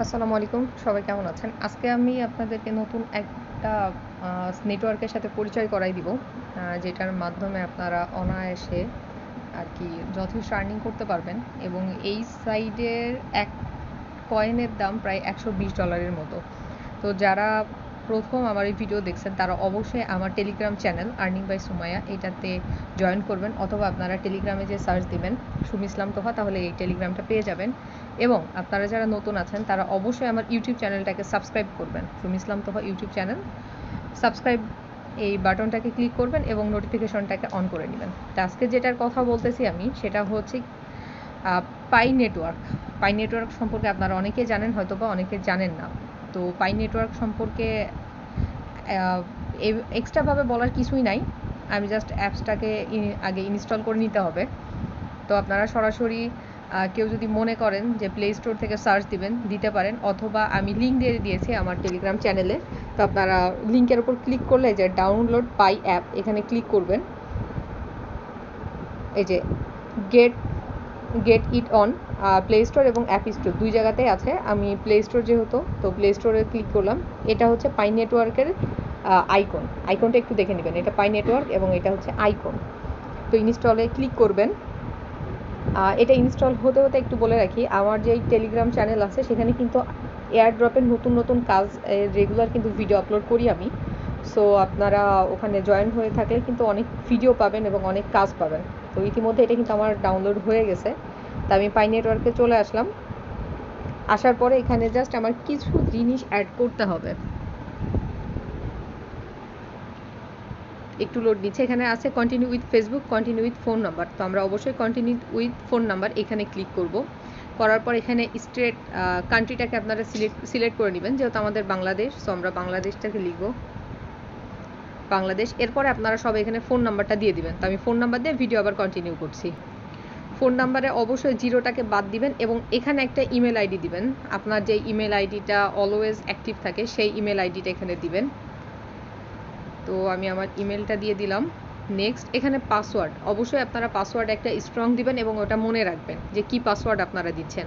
আসসালামু আলাইকুম, সবাই কেমন আছেন? আজকে আমি আপনাদেরকে নতুন একটা নেটওয়ার্কের সাথে পরিচয় করাই দিব যেটার মাধ্যমে আপনারা অনায়াসে আর কি যথেষ্ট আর্নিং করতে পারবেন এবং এই সাইডের এক কয়েনের দাম প্রায় একশো বিশ ডলারের মতো। তো যারা প্রথম আমার এই ভিডিও দেখছেন, তারা অবশ্যই আমার Telegram channel earning by Sumaiya এটাতে জয়েন করবেন অথবা আপনারা টেলিগ্রামে যে সার্চ দিবেন, সুমি ইসলাম তোহা তাহলে এই টেলিগ্রামটা পেয়ে যাবেন। এবং আপনারা যারা নতুন আছেন, তারা অবশ্যই আমার ইউটিউব চ্যানেলটাকে সাবস্ক্রাইব করবেন, Sumi Islam Toha YouTube channel subscribe এই বাটনটাকে ক্লিক করবেন এবং নোটিফিকেশনটাকে অন করে নেবেন। তো আজকে যেটার কথা বলতেছি আমি, সেটা হচ্ছে পাই নেটওয়ার্ক পাই নেটওয়ার্ক সম্পর্কে আপনারা অনেকে জানেন হয়তো বা অনেকে জানেন না। তো পাই নেটওয়ার্ক সম্পর্কে এক্সট্রাভাবে বলার কিছুই নাই। আমি জাস্ট অ্যাপসটাকে আগে ইনস্টল করে নিতে হবে। তো আপনারা সরাসরি কেউ যদি মনে করেন যে প্লে স্টোর থেকে সার্চ দিবেন, দিতে পারেন, অথবা আমি লিঙ্ক দিয়ে দিয়েছি আমার টেলিগ্রাম চ্যানেলে তো আপনারা লিঙ্কের উপর ক্লিক করলে যে ডাউনলোড পাই অ্যাপ এখানে ক্লিক করবেন। এই যে get get it on Play Store এবং অ্যাপ স্টোর দুই জায়গাতেই আছে। আমি প্লে স্টোর যেহেতু, তো প্লে স্টোরে ক্লিক করলাম। এটা হচ্ছে পাই নেটওয়ার্কের আইকন আইকনটা একটু দেখে নেবেন। এটা পাই নেটওয়ার্ক এবং এটা হচ্ছে আইকন তো ইনস্টলে ক্লিক করবেন। এটা ইনস্টল হতে হতে একটু বলে রাখি, আমার যে টেলিগ্রাম চ্যানেল আছে, সেখানে কিন্তু এয়ার ড্রপের নতুন নতুন কাজ রেগুলার কিন্তু ভিডিও আপলোড করি আমি। সো আপনারা ওখানে জয়েন হয়ে থাকলে কিন্তু অনেক ভিডিও পাবেন এবং অনেক কাজ পাবেন। তো ইতিমধ্যে এটা কিন্তু আমার ডাউনলোড হয়ে গেছে। তা আমি পাই নেটওয়ার্কে চলে আসলাম। আসার পরে এখানে জাস্ট আমার কিছু জিনিস অ্যাড করতে হবে। একটু লোড নিচ্ছে। এখানে আছে continue with Facebook continue with phone number তো আমরা অবশ্যই কন্টিনিউ উইথ ফোন নাম্বার এখানে ক্লিক করব। করার পর এখানে স্টেট কান্ট্রিটাকে আপনারা সিলেক্ট সিলেক্ট করে নেবেন, যেহেতু আমাদের বাংলাদেশ সো আমরা বাংলাদেশটাকে লিখব। বাংলাদেশ। এরপরে আপনারা সব এখানে ফোন নাম্বারটা দিয়ে দিবেন। তো আমি ফোন নাম্বার দিয়ে ভিডিও আবার কন্টিনিউ করছি। ফোন নাম্বারে অবশ্যই জিরোটাকে বাদ দিবেন এবং এখানে একটা ইমেল আইডি দিবেন। আপনার যে ইমেল আইডিটা অলওয়েজ অ্যাক্টিভ থাকে, সেই ইমেল আইডিটা এখানে দিবেন। তো আমি আমার ইমেলটা দিয়ে দিলাম। নেক্সট এখানে পাসওয়ার্ড অবশ্যই আপনারা পাসওয়ার্ড একটা স্ট্রং দিবেন এবং ওটা মনে রাখবেন যে কি পাসওয়ার্ড আপনারা দিচ্ছেন।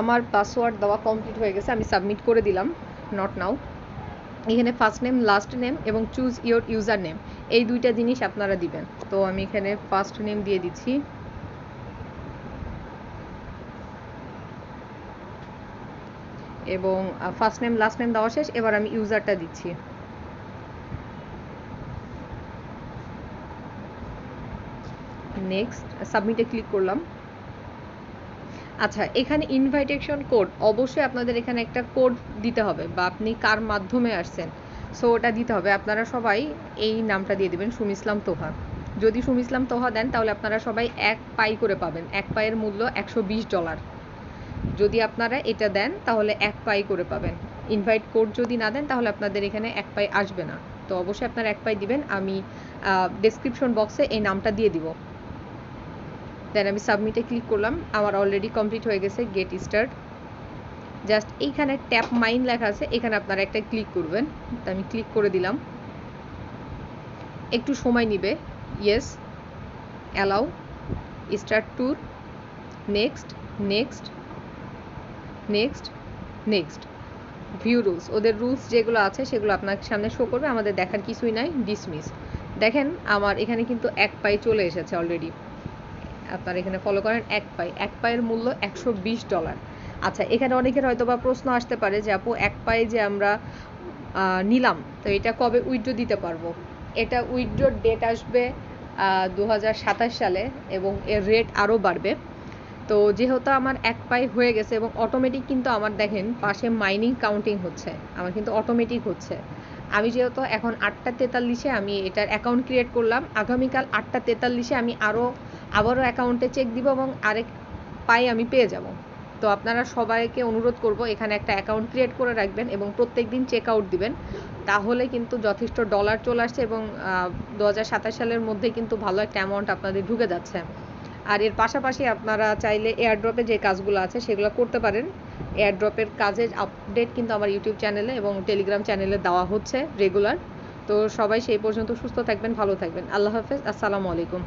আমার পাসওয়ার্ড দেওয়া কমপ্লিট হয়ে গেছে, আমি সাবমিট করে দিলাম। নট নাও এখানে ফার্স্ট নেম লাস্ট নেম এবং চুজ ইয়োর ইউজার নেম এই দুইটা জিনিস আপনারা দিবেন। তো আমি এখানে ফার্স্ট নেম দিয়ে দিচ্ছি। এবং ফার্স্ট নেম লাস্ট নেম দেওয়া শেষ। এবার আমি ইউজারটা দিচ্ছি। নেক্সট সাবমিটে ক্লিক করলাম। আচ্ছা এখানে ইনভাইটেশন কোড অবশ্যই আপনাদের এখানে একটা কোড দিতে হবে বা আপনি কার মাধ্যমে আসছেন। সো ওটা দিতে হবে। আপনারা সবাই এই নামটা দিয়ে দেবেন, সুমি ইসলাম তোহা। যদি সুমি ইসলাম তোহা দেন, তাহলে আপনারা সবাই এক পাই করে পাবেন। এক পায়ের মূল্য একশো বিশ ডলার যদি আপনারা এটা দেন, তাহলে এক পাই করে পাবেন। ইনভাইট কোড যদি না দেন, তাহলে আপনাদের এখানে এক পাই আসবে না। তো অবশ্যই আপনারা এক পাই দিবেন। আমি ডেসক্রিপশন বক্সে এই নামটা দিয়ে দিব। দেন আমি সাবমিটে ক্লিক করলাম, আমার অলরেডি কমপ্লিট হয়ে গেছে গেট স্টার্ট জাস্ট এইখানে ট্যাপ মাইন লেখা আছে, এখানে আপনারা একটা ক্লিক করবেন। তো আমি ক্লিক করে দিলাম। একটু সময় নিবে। Yes allow start tour next next next next view rules ওদের রুলস যেগুলো আছে, সেগুলো আপনার সামনে শো করবে, আমাদের দেখার কিছুই নাই ডিসমিস দেখেন, আমার এখানে কিন্তু এক পাই চলে এসেছে অলরেডি আপনারা এখানে ফলো করেন এক পাই। এক পায়ের মূল্য একশো বিশ ডলার আচ্ছা এখানে অনেকের হয়তো বা প্রশ্ন আসতে পারে যে, আপু, এক পায়ে যে আমরা নিলাম, তো এটা কবে উইথড্র দিতে পারব? এটা উইথড্রোর ডেট আসবে দু সালে এবং এর রেট আরও বাড়বে। তো যেহেতু আমার এক পাই হয়ে গেছে এবং অটোমেটিক কিন্তু আমার দেখেন, পাশে মাইনিং কাউন্টিং হচ্ছে। আমার কিন্তু অটোমেটিক হচ্ছে। আমি যেহেতু এখন আটটা তেতাল্লিশে আমি এটার অ্যাকাউন্ট ক্রিয়েট করলাম, আগামীকাল আটটা তেতাল্লিশে আমি আরও আবারও অ্যাকাউন্টে চেক দিব এবং আরেক পাই আমি পেয়ে যাব। তো আপনারা সবাইকে অনুরোধ করব, এখানে একটা অ্যাকাউন্ট ক্রিয়েট করে রাখবেন এবং প্রত্যেক দিন চেক আউট দিবেন। তাহলে কিন্তু যথেষ্ট ডলার চলে আসছে এবং দু হাজার সাতাশ সালের মধ্যে কিন্তু ভালো একটা অ্যামাউন্ট আপনাদের ঢুকে যাচ্ছে। আর এর পাশাপাশি আপনারা চাইলে এয়ারড্রপে যে কাজগুলো আছে সেগুলো করতে পারেন। এয়ারড্রপের কাজের আপডেট কিন্তু আমার ইউটিউব চ্যানেলে এবং টেলিগ্রাম চ্যানেলে দেওয়া হচ্ছে রেগুলার তো সবাই সেই পর্যন্ত সুস্থ থাকবেন, ভালো থাকবেন। আল্লাহ হাফেজ, আসসালামু আলাইকুম।